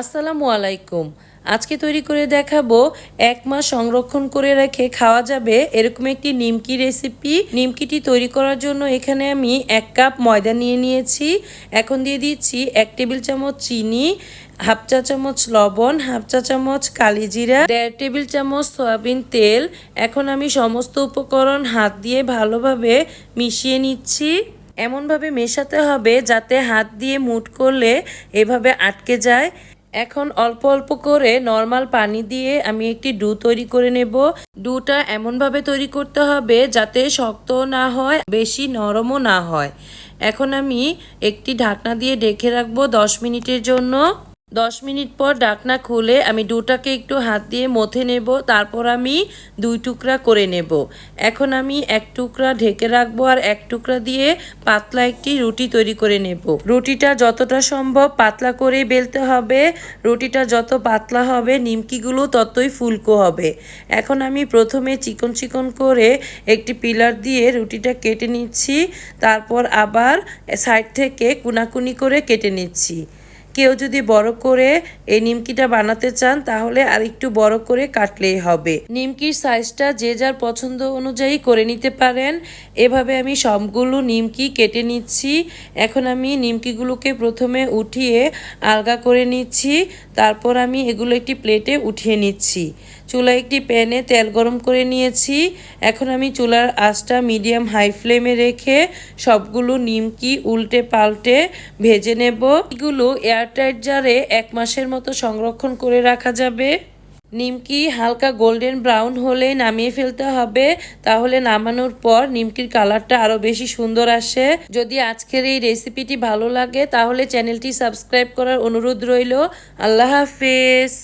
আসসালামু আলাইকুম। আজকে তৈরি করে দেখাবো এক মাস সংরক্ষণ করে রেখে খাওয়া যাবে এরকম একটি নিমকি রেসিপি। নিমকিটি তৈরি করার জন্য এখানে আমি এক কাপ ময়দা নিয়ে নিয়েছি। এখন দিয়ে দিচ্ছি এক টেবিল চামচ চিনি, হাফ চা চামচ লবণ, হাফ চা চামচ কালিজিরা দেড় টেবিল চামচ সয়াবিন তেল। এখন আমি সমস্ত উপকরণ হাত দিয়ে ভালোভাবে মিশিয়ে নিচ্ছি। এমনভাবে মেশাতে হবে যাতে হাত দিয়ে মুট করলে এভাবে আটকে যায়। এখন অল্প অল্প করে নর্মাল পানি দিয়ে আমি একটি ডু তৈরি করে নেব। ডুটা এমনভাবে তৈরি করতে হবে যাতে শক্ত না হয়, বেশি নরমও না হয়। এখন আমি একটি ঢাকনা দিয়ে ডেকে রাখব দশ মিনিটের জন্য। দশ মিনিট পর ডাকনা খুলে আমি ডুটাকে একটু হাত দিয়ে মথে নেব, তারপর আমি দুই টুকরা করে নেব। এখন আমি এক টুকরা ঢেকে রাখব আর এক টুকরা দিয়ে পাতলা একটি রুটি তৈরি করে নেব। রুটিটা যতটা সম্ভব পাতলা করে বেলতে হবে। রুটিটা যত পাতলা হবে, নিমকিগুলো ততই ফুলকো হবে। এখন আমি প্রথমে চিকন চিকন করে একটি পিলার দিয়ে রুটিটা কেটে নিচ্ছি, তারপর আবার সাইড থেকে কুনাকুনি করে কেটে নিচ্ছি। কেউ যদি বড় করে এই নিমকিটা বানাতে চান, তাহলে আর একটু বড় করে কাটলেই হবে। নিমকির সাইজটা যে যার পছন্দ অনুযায়ী করে নিতে পারেন। এভাবে আমি সবগুলো নিমকি কেটে নিচ্ছি। এখন আমি নিমকিগুলোকে প্রথমে উঠিয়ে আলগা করে নিচ্ছি। তারপর আমি এগুলো একটি প্লেটে উঠিয়ে নিচ্ছি। চুলায় একটি প্যানে তেল গরম করে নিয়েছি। এখন আমি চুলার আঁচটা মিডিয়াম হাই ফ্লেমে রেখে সবগুলো নিমকি উল্টে পাল্টে ভেজে নেব। এগুলো এয়ারটাইট জারে এক মাসের মতো সংরক্ষণ করে রাখা যাবে। নিমকি হালকা গোল্ডেন ব্রাউন হলে নামিয়ে ফেলতে হবে। তাহলে নামানোর পর নিমকির কালারটা আরও বেশি সুন্দর আসে। যদি আজকের এই রেসিপিটি ভালো লাগে, তাহলে চ্যানেলটি সাবস্ক্রাইব করার অনুরোধ রইল। আল্লাহ হাফেজ।